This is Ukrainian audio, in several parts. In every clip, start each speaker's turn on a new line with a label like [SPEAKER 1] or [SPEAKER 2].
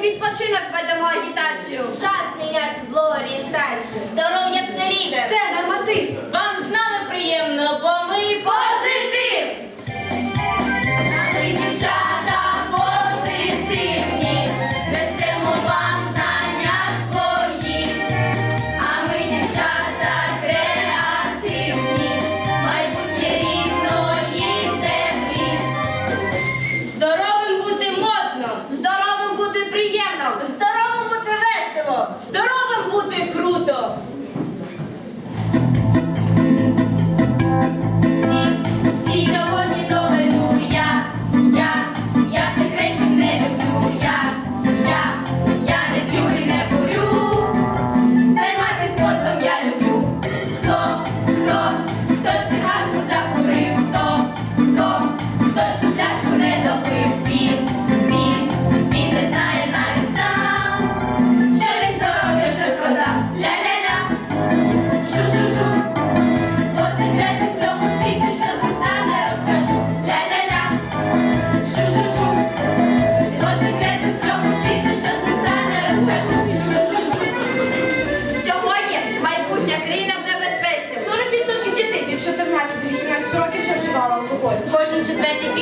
[SPEAKER 1] Спорт відпочинок ведемо агітацію.
[SPEAKER 2] Час міняти зло орієнтацію. Здоров'я це лідер.
[SPEAKER 1] Це норматив.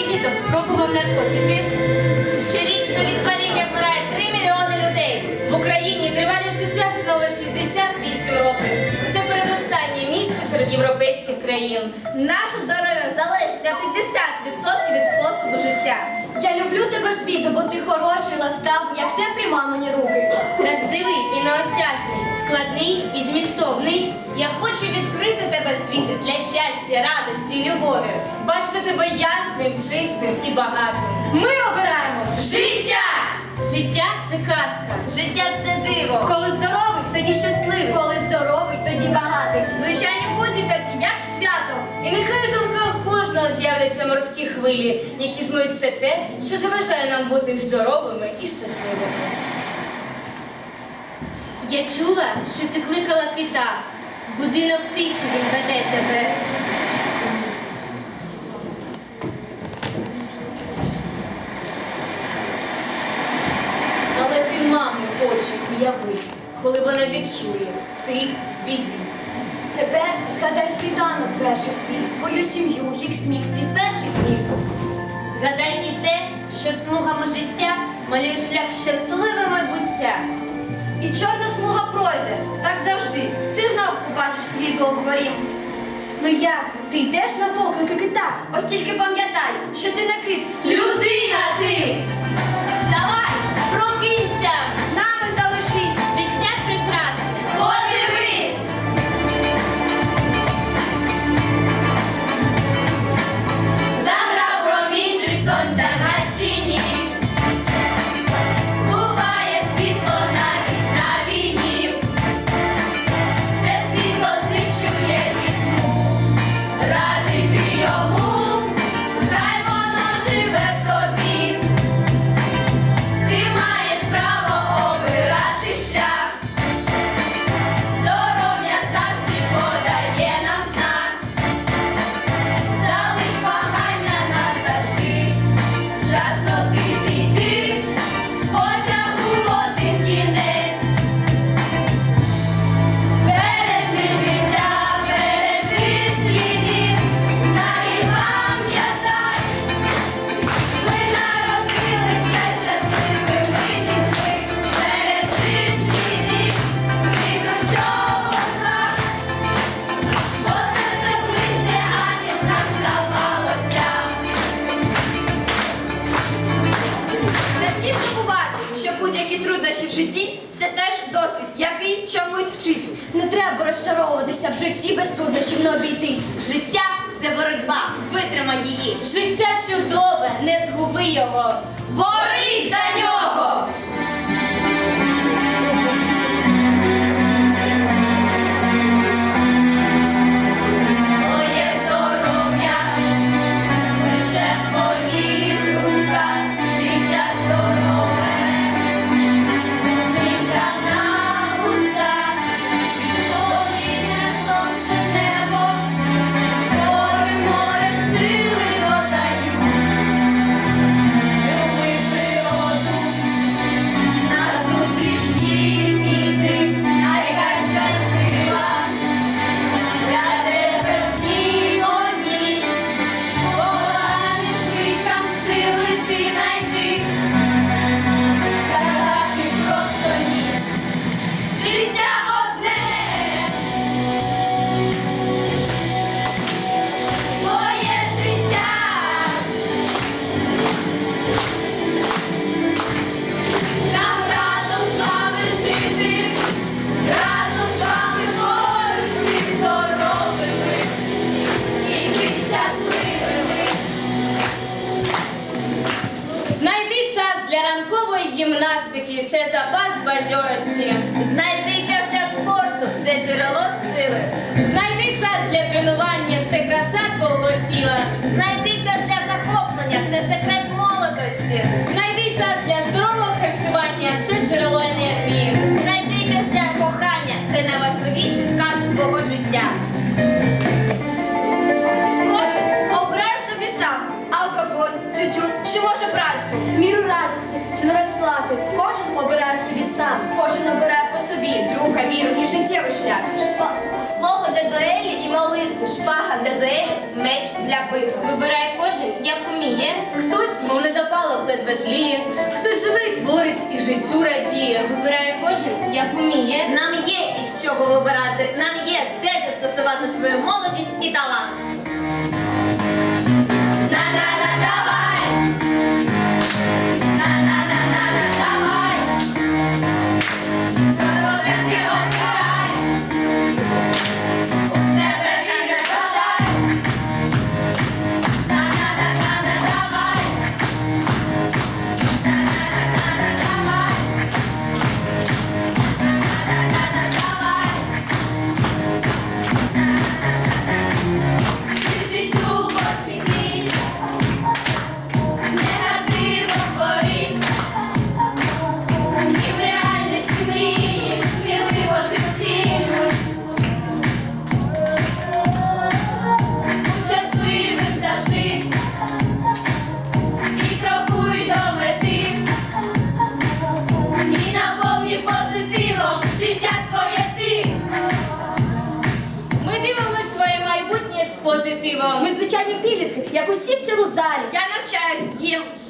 [SPEAKER 3] Підліток пробував наркотики.
[SPEAKER 2] Щорічно від паління вмирає 3 мільйони людей. В Україні тривалість життя становить 68 років. Це передостаннє місце серед європейських країн.
[SPEAKER 1] Наше здоров'я залежить на 50% від способу життя. Я люблю тебе світу, бо ти хороший, ласкавий, як теплі мамині руки.
[SPEAKER 3] Красивий і неосяжний, складний і змістовний.
[SPEAKER 2] Я хочу відкрити тебе світи для щастя, радості і любові. Бачити тебе ясним, чистим і багатим.
[SPEAKER 1] Ми обираємо
[SPEAKER 2] Життя!
[SPEAKER 3] Життя це казка.
[SPEAKER 2] Життя це диво.
[SPEAKER 1] Коли здоровий, тоді щасливий. Коли здоровий, тоді багатий. Звичайні будні тоді, як свято.
[SPEAKER 2] І нехай в думках з'являться морські хвилі, які змиють все те, що заважає нам бути здоровими і щасливими.
[SPEAKER 3] Я чула, що ти кликала кита. Будинок тиші він веде тебе.
[SPEAKER 2] Але ти мамі очі уяви, коли вона відчує, ти в біді.
[SPEAKER 1] Тепер згадай світанок перший свій, свою сім'ю, їх сміх, свій перший сміх.
[SPEAKER 2] Згадай і те, що смугами життя малює шлях щасливе майбуття.
[SPEAKER 1] І чорна смуга пройде, так завжди. Ти знов побачиш світло дворі. Ну як? Ти йдеш на поклики кита? Ось тільки пам'ятай, що ти не кит.
[SPEAKER 2] Людина ти!
[SPEAKER 1] Чомусь вчить. Не треба розчаровуватися в житті без труднощів не обійтись.
[SPEAKER 2] Життя це боротьба, витримай її. Життя чудове, не згуби його.
[SPEAKER 1] Борись за нього!
[SPEAKER 2] Гімнастики це запас бадьорості.
[SPEAKER 4] Знайди час для спорту це джерело сили.
[SPEAKER 2] Знайди час для тренування це краса твого тіла.
[SPEAKER 4] Знайди час для захоплення це секрет молодості.
[SPEAKER 2] Знайди час для здорового харчування це джерело
[SPEAKER 4] для битви.
[SPEAKER 1] Вибирає кожен, як уміє.
[SPEAKER 2] Хтось, мов не допало, ледве тліє, хтось живий творить і життю радіє.
[SPEAKER 1] Вибирає кожен, як уміє.
[SPEAKER 4] Нам є із чого вибирати, нам є де застосувати свою молодість і талант.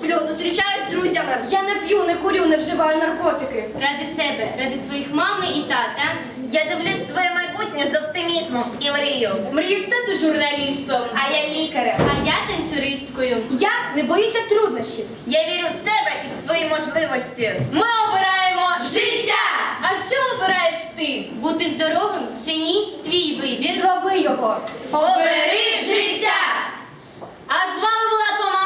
[SPEAKER 5] Сплю, зустрічаюсь з друзями.
[SPEAKER 6] Я не п'ю, не курю, не вживаю наркотики.
[SPEAKER 1] Ради себе, ради своїх мами і тата.
[SPEAKER 4] Я дивлюсь своє майбутнє з оптимізмом і мрію.
[SPEAKER 2] Мрію стати журналістом.
[SPEAKER 4] А я лікарем.
[SPEAKER 1] А я танцюристкою.
[SPEAKER 6] Я не боюся труднощів.
[SPEAKER 4] Я вірю в себе і в свої можливості.
[SPEAKER 2] Ми обираємо
[SPEAKER 4] Життя!
[SPEAKER 2] А що обираєш ти?
[SPEAKER 1] Бути здоровим чи ні? Твій вибір.
[SPEAKER 6] Зроби його.
[SPEAKER 4] Обери життя!
[SPEAKER 2] А з вами була команда.